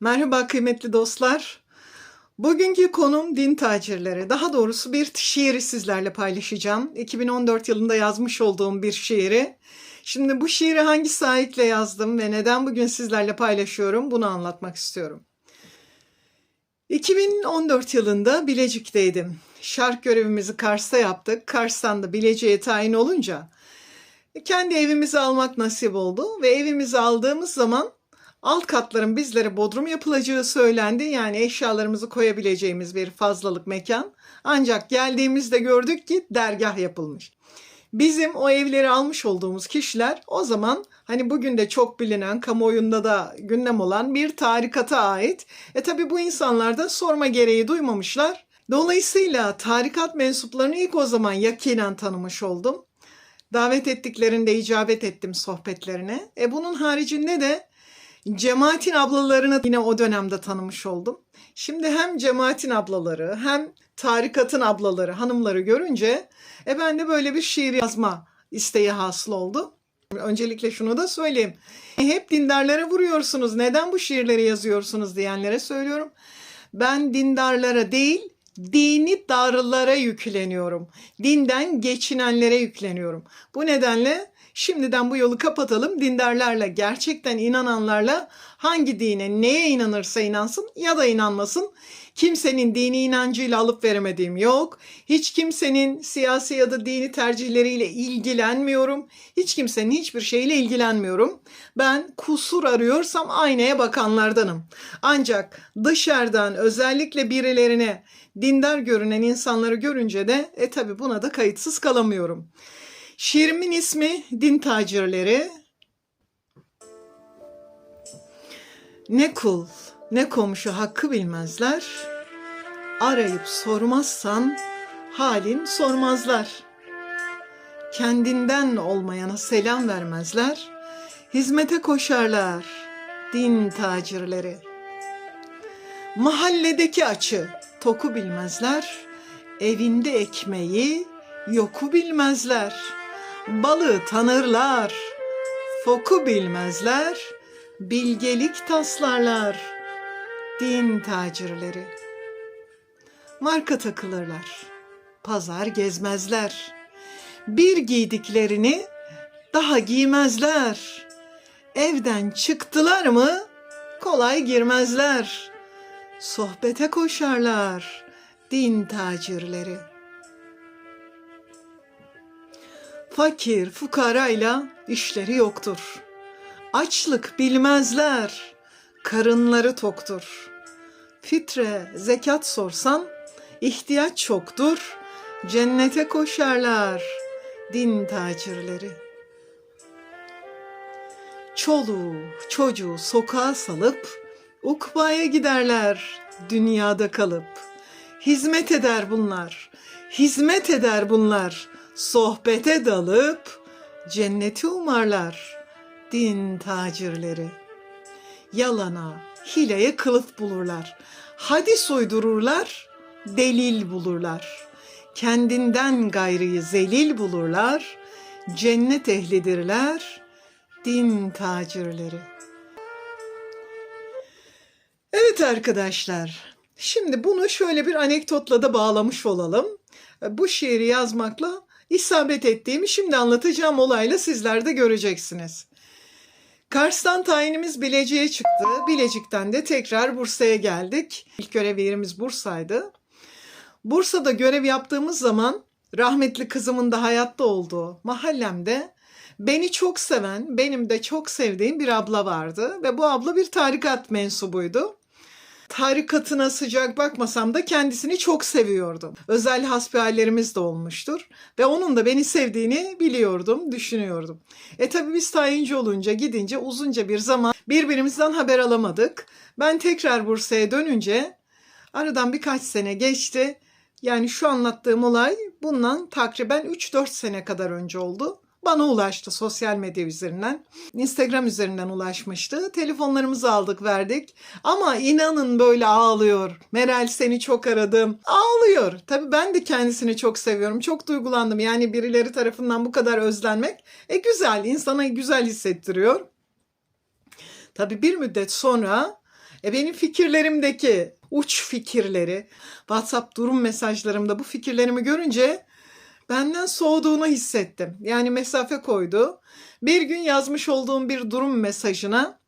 Merhaba kıymetli dostlar. Bugünkü konum din tacirleri. Daha doğrusu bir şiiri sizlerle paylaşacağım. 2014 yılında yazmış olduğum bir şiiri. Şimdi bu şiiri hangi sahiple yazdım ve neden bugün sizlerle paylaşıyorum bunu anlatmak istiyorum. 2014 yılında Bilecik'teydim. Şark görevimizi Kars'ta yaptık. Kars'tan da Bilecik'e tayin olunca kendi evimizi almak nasip oldu ve evimizi aldığımız zaman alt katların bizlere bodrum yapılacağı söylendi. Yani eşyalarımızı koyabileceğimiz bir fazlalık mekan. Ancak geldiğimizde gördük ki dergah yapılmış. Bizim o evleri almış olduğumuz kişiler o zaman hani bugün de çok bilinen kamuoyunda da gündem olan bir tarikata ait. E tabi bu insanlar da sorma gereği duymamışlar. Dolayısıyla tarikat mensuplarını ilk o zaman yakinen tanımış oldum. Davet ettiklerinde icabet ettim sohbetlerine. E bunun haricinde de cemaatin ablalarını yine o dönemde tanımış oldum. Şimdi hem cemaatin ablaları hem tarikatın ablaları, hanımları görünce e ben de böyle bir şiir yazma isteği hasıl oldu. Öncelikle şunu da söyleyeyim. Hep dindarlara vuruyorsunuz. Neden bu şiirleri yazıyorsunuz diyenlere söylüyorum. Ben dindarlara değil, dini darlara yükleniyorum. Dinden geçinenlere yükleniyorum. Bu nedenle şimdiden bu yolu kapatalım. Dindarlarla, gerçekten inananlarla hangi dine, neye inanırsa inansın ya da inanmasın. Kimsenin dini inancıyla alıp veremediğim yok. Hiç kimsenin siyasi ya da dini tercihleriyle ilgilenmiyorum. Hiç kimsenin hiçbir şeyle ilgilenmiyorum. Ben kusur arıyorsam aynaya bakanlardanım. Ancak dışarıdan özellikle birilerine dindar görünen insanları görünce de e tabi buna da kayıtsız kalamıyorum. Şiirimin ismi Din Tacirleri. Ne kul ne komşu hakkı bilmezler. Arayıp sormazsan halin sormazlar. Kendinden olmayana selam vermezler. Hizmete koşarlar din tacirleri. Mahalledeki açı toku bilmezler. Evinde ekmeği yoku bilmezler. Balığı tanırlar. Foku bilmezler. Bilgelik taslarlar. Din tacirleri. Marka takılırlar. Pazar gezmezler. Bir giydiklerini daha giymezler. Evden çıktılar mı kolay girmezler. Sohbete koşarlar din tacirleri. Fakir fukarayla işleri yoktur. Açlık bilmezler, karınları toktur. Fitre, zekat sorsan ihtiyaç çoktur. Cennete koşarlar din tacirleri. Çoluğu, çocuğu sokağa salıp ukbaya giderler dünyada kalıp. Hizmet eder bunlar, hizmet eder bunlar. Sohbete dalıp cenneti umarlar din tacirleri. Yalana, hileye kılıf bulurlar. Hadis uydururlar, delil bulurlar. Kendinden gayrıyı zelil bulurlar. Cennet ehlidirler, din tacirleri. Evet arkadaşlar, şimdi bunu şöyle bir anekdotla da bağlamış olalım. Bu şiiri yazmakla isabet ettiğimi şimdi anlatacağım olayla sizler de göreceksiniz. Kars'tan tayinimiz Bilecik'e çıktı. Bilecik'ten de tekrar Bursa'ya geldik. İlk görev yerimiz Bursa'ydı. Bursa'da görev yaptığımız zaman rahmetli kızımın da hayatta olduğu mahallemde beni çok seven, benim de çok sevdiğim bir abla vardı ve bu abla bir tarikat mensubuydu. Tarikatına sıcak bakmasam da kendisini çok seviyordum. Özel hasbihallerimiz de olmuştur ve onun da beni sevdiğini biliyordum, düşünüyordum. E tabi biz tayinci olunca gidince uzunca bir zaman birbirimizden haber alamadık. Ben tekrar Bursa'ya dönünce aradan birkaç sene geçti. Yani şu anlattığım olay bundan takriben 3-4 sene kadar önce oldu. Bana ulaştı sosyal medya üzerinden. Instagram üzerinden ulaşmıştı. Telefonlarımızı aldık verdik. Ama inanın böyle ağlıyor. Meral seni çok aradım. Ağlıyor. Tabii ben de kendisini çok seviyorum. Çok duygulandım. Yani birileri tarafından bu kadar özlenmek. E güzel. insana güzel hissettiriyor. Tabii bir müddet sonra E benim fikirlerimdeki uç fikirleri, WhatsApp durum mesajlarımda bu fikirlerimi görünce benden soğuduğunu hissettim. Yani mesafe koydu. Bir gün yazmış olduğum bir durum mesajına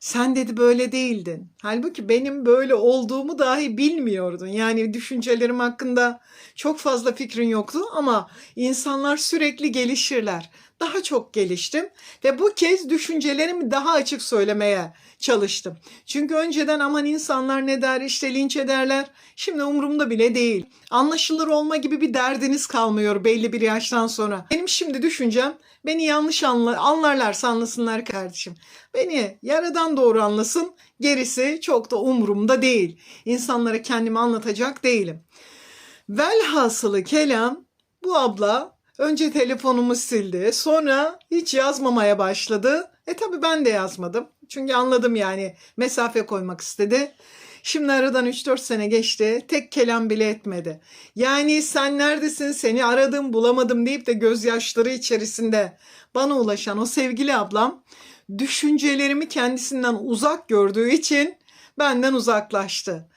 sen dedi böyle değildin. Halbuki benim böyle olduğumu dahi bilmiyordun. Yani düşüncelerim hakkında çok fazla fikrin yoktu ama insanlar sürekli gelişirler. Daha çok geliştim ve bu kez düşüncelerimi daha açık söylemeye çalıştım. Çünkü önceden aman insanlar ne der işte linç ederler. Şimdi umurumda bile değil. Anlaşılır olma gibi bir derdiniz kalmıyor belli bir yaştan sonra. Benim şimdi düşüncem beni yanlış anla, anlarlarsa anlasınlar kardeşim. Beni yaradan doğru anlasın. Gerisi çok da umurumda değil. İnsanlara kendimi anlatacak değilim. Velhasılı kelam bu abla önce telefonumu sildi. Sonra hiç yazmamaya başladı. E tabi ben de yazmadım. Çünkü anladım yani mesafe koymak istedi. Şimdi aradan 3-4 sene geçti. Tek kelam bile etmedi. Yani sen neredesin seni aradım bulamadım deyip de gözyaşları içerisinde bana ulaşan o sevgili ablam düşüncelerimi kendisinden uzak gördüğü için benden uzaklaştı.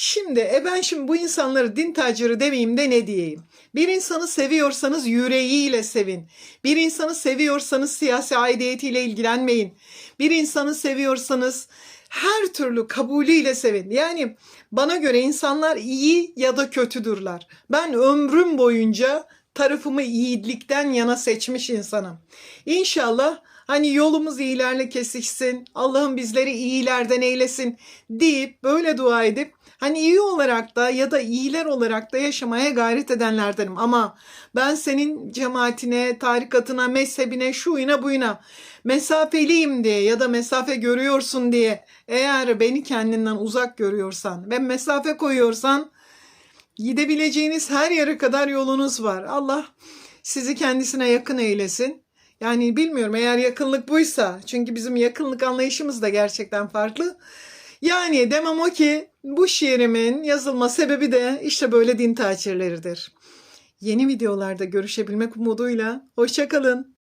Şimdi e ben şimdi bu insanları din taciri demeyeyim de ne diyeyim? Bir insanı seviyorsanız yüreğiyle sevin. Bir insanı seviyorsanız siyasi aidiyetiyle ilgilenmeyin. Bir insanı seviyorsanız her türlü kabulüyle sevin. Yani bana göre insanlar iyi ya da kötüdürler. Ben ömrüm boyunca tarafımı iyilikten yana seçmiş insanım. İnşallah hani yolumuz iyilerle kesişsin, Allah'ım bizleri iyilerden eylesin deyip böyle dua edip hani iyi olarak da ya da iyiler olarak da yaşamaya gayret edenlerdenim. Ama ben senin cemaatine, tarikatına, mezhebine, şuyuna buyuna mesafeliyim diye ya da mesafe görüyorsun diye eğer beni kendinden uzak görüyorsan ve mesafe koyuyorsan gidebileceğiniz her yere kadar yolunuz var. Allah sizi kendisine yakın eylesin. Yani bilmiyorum eğer yakınlık buysa çünkü bizim yakınlık anlayışımız da gerçekten farklı. Yani demem o ki bu şiirimin yazılma sebebi de işte böyle din tacirleridir. Yeni videolarda görüşebilmek umuduyla hoşçakalın.